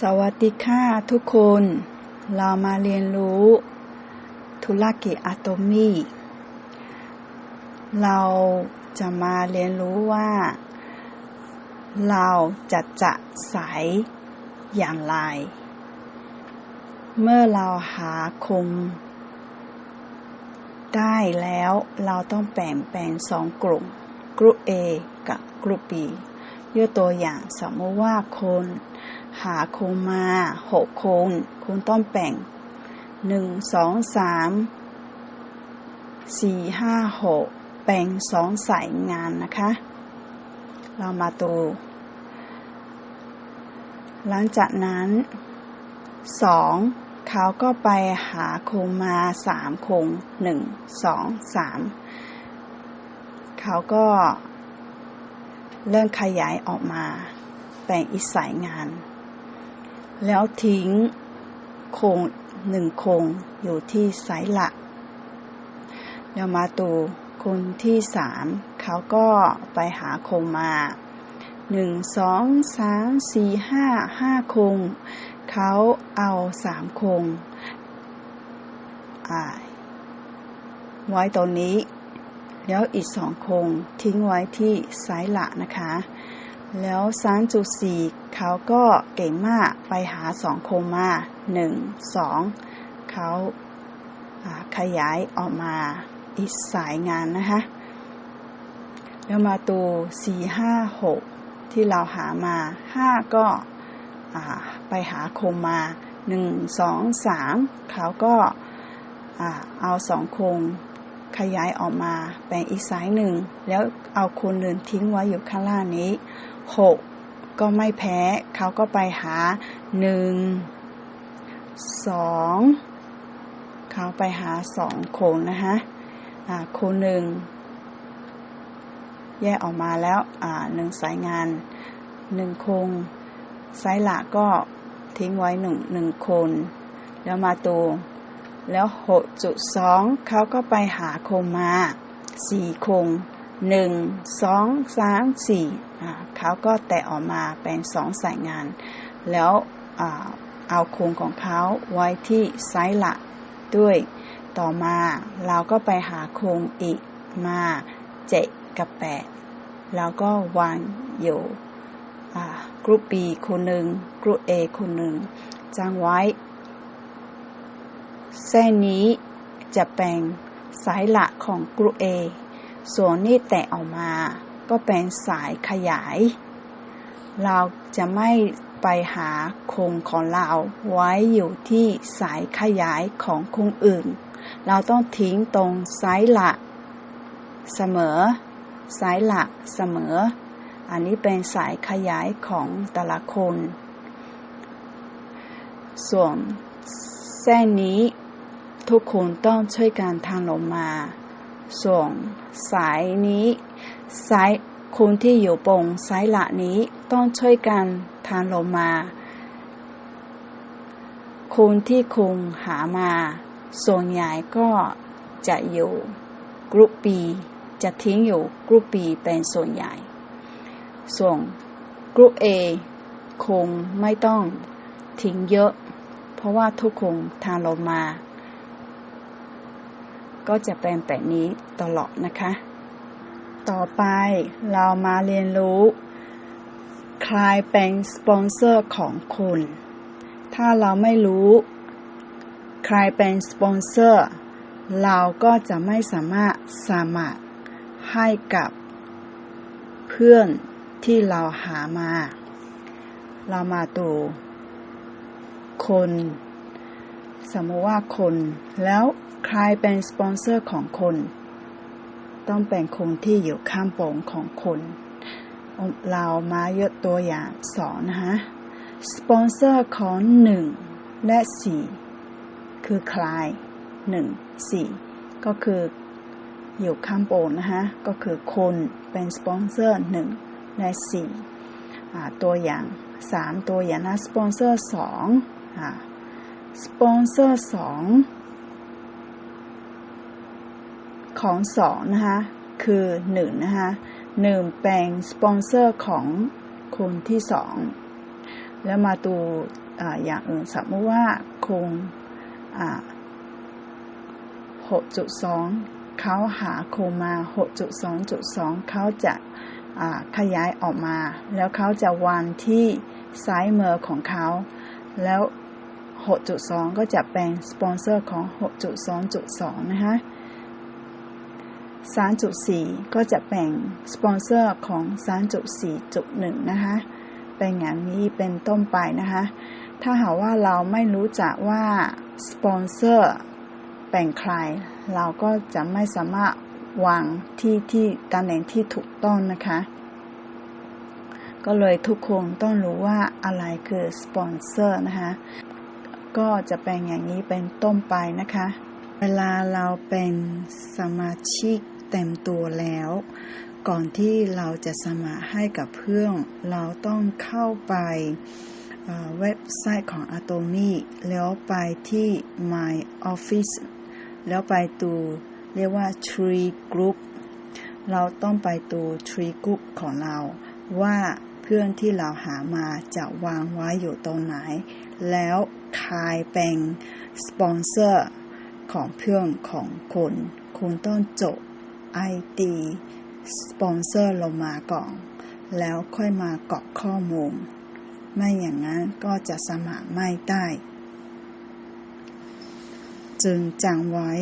สวัสดีค่ะทุกคน เรามาเรียนรู้ ธุรกิจอะโตมีเราจะมาเรียนรู้ว่า เราจะจะใสยอย่างไร เมื่อเราหาคมได้แล้วเราต้องแบ่งเป็นสองกลุ่ม กลุ่ม A กับกลุ่ม B ยกตัวอย่างสมมติว่าคนหาโคงมาหกโคงคุณต้องแบ่งหนึ่งสองสามสี่ห้าหกแบ่งสองสายงานนะคะ เรามาดู หลังจากนั้นสองเขาก็ไปหาโคงมาสามโคงหนึ่งสองสามเขาก็ เริ่มขยายออกมา แบ่งอีกสายงาน แล้วทิ้งโครงหนึ่งโครงอยู่ที่สายหลักเรามาดูคนที่สามเขาก็ไปหาโครงมาหนึ่งสองสามสี่ห้าห้าโครงเขาเอาสามโครงไว้ตรงนี้ แล้วอีกสองโครงทิ้งไว้ที่สายหลักนะคะ แล้วสามจุดสี่เขาก็เก่งมากไปหาสองโครงมาหนึ่งสองเขาขยายออกมาอีกสายงานนะคะ แล้วมาตูสี่ห้าหกที่เราหามาห้าก็ไปหาโคงมาหนึ่งสองสามเขาก็เอาสองโคง ขยายออกมาแบ่งอีกสายหนึ่ง แล้วเอาคนอื่นทิ้งไว้อยู่ข้างล่างนี้หกก็ไม่แพ้เขาก็ไปหาหนึ่งสองเขาไปหาสองคนนะคะอ่าคนหนึ่งแยกออกมาแล้วหนึ่งสายงานหนึ่งคงสายหลักก็ทิ้งไว้หนึ่งหนึ่งคน แล้วมาตัว แล้วหกจุดสองเขาก็ไปหาโคงมาสี่โคงหนึ่งสองสามสี่เขาก็แตะออกมาเป็นสองสายงาน แล้วเอาโคงของเขาไว้ที่ไซส์ละด้วย ต่อมาเราก็ไปหาโคงอีกมาเจ็ดกับแปดแล้วก็วางอยู่กรุ๊ป B คนหนึ่งกรุ๊ป A คนหนึ่งจังไว้ เส้นนี้จะเป็นสายหลักของกรุ๊ป A ส่วนนี้แตะออกมา ก็เป็นสายขยาย เราจะไม่ไปหาโครงของเราไว้อยู่ที่สายขยายของโครงอื่น เราต้องทิ้งตรงสายหลักเสมอ สายหลักเสมอ อันนี้เป็นสายขยายของแต่ละคน ส่วนเส้นนี้ ทุกคนต้องช่วยกันทางลงมาส่วนสายนี้สายคนที่อยู่บนสายหลักนี้ต้องช่วยกันทางลงมาคนที่คงหามา ส่วนใหญ่ก็จะอยู่กรุ๊ปปีจะทิ้งอยู่กรุ๊ปปีเป็นส่วนใหญ่ ส่วนกรุ๊ป A คงไม่ต้องทิ้งเยอะ เพราะว่าทุกคนทางลงมา ก็จะเป็นแบบนี้ตลอดนะคะ ต่อไปเรามาเรียนรู้ ใครเป็นสปอนเซอร์ของคุณ ถ้าเราไม่รู้ ใครเป็นสปอนเซอร์เราก็จะไม่สามารถสามารให้กับเพื่อนที่เราหามา เรามาดูคน สมมติว่าคนแล้ว ใครเป็นสปอนเซอร์ของคน ต้องเป็นคนที่อยู่ข้างโป่งของคน เรามายกตัวอย่างสอนนะฮะสปอนเซอร์ของหนึ่งและสี่คือใครหนึ่งสี่ก็คืออยู่ข้างโป่งนะฮะก็คือคนเป็นสปอนเซอร์หนึ่งและสี่ตัวอย่างสามตัวอย่างนะสปอนเซอร์สองสปอนเซอร์สอง ของสองนะคะคือหนึ่งนะคะหนึ่งแปลงสปอนเซอร์ของคนที่สองแล้วมาดูออย่างอื่นสมมติว่าคงอ่า6.2เขาหาโคงมา 6.2.2 เขาจะขยายออกมา แล้วเขาจะวางที่ซ้ายมือของเขา แล้ว 6.2 ก็จะเป็นสปอนเซอร์ของ 6.2.2 นะคะ 3.4 ก็จะแบ่งสปอนเซอร์ของ 3.4.1 นะคะเป็นอย่างนี้เป็นต้นไปนะคะ ถ้าหากว่าเราไม่รู้จักว่าสปอนเซอร์เป็นใคร เราก็จะไม่สามารถวางที่ที่ตำแหน่งที่ถูกต้องนะคะ ก็เลยทุกคนต้องรู้ว่าอะไรคือสปอนเซอร์นะคะ ก็จะเป็นอย่างนี้เป็นต้นไปนะคะ เวลาเราเป็นสมาชิก เต็มตัวแล้ว ก่อนที่เราจะสมัครให้กับเพื่อนเราต้องเข้าไปเว็บไซต์ของ Atomy แล้วไปที่ My Office แล้วไปดูเรียกว่า Tree Group เราต้องไปดู Tree Group ของเราว่าเพื่อนที่เราหามาจะวางไว้อยู่ตรงไหน แล้วใครเป็นสปอนเซอร์ของเพื่อนของคุณคุณต้องจด ID สปอนเซอร์ลงมาก่อน แล้วค่อยมากรอกข้อมูล ไม่อย่างนั้นก็จะสมัครไม่ได้ จึงจำไว้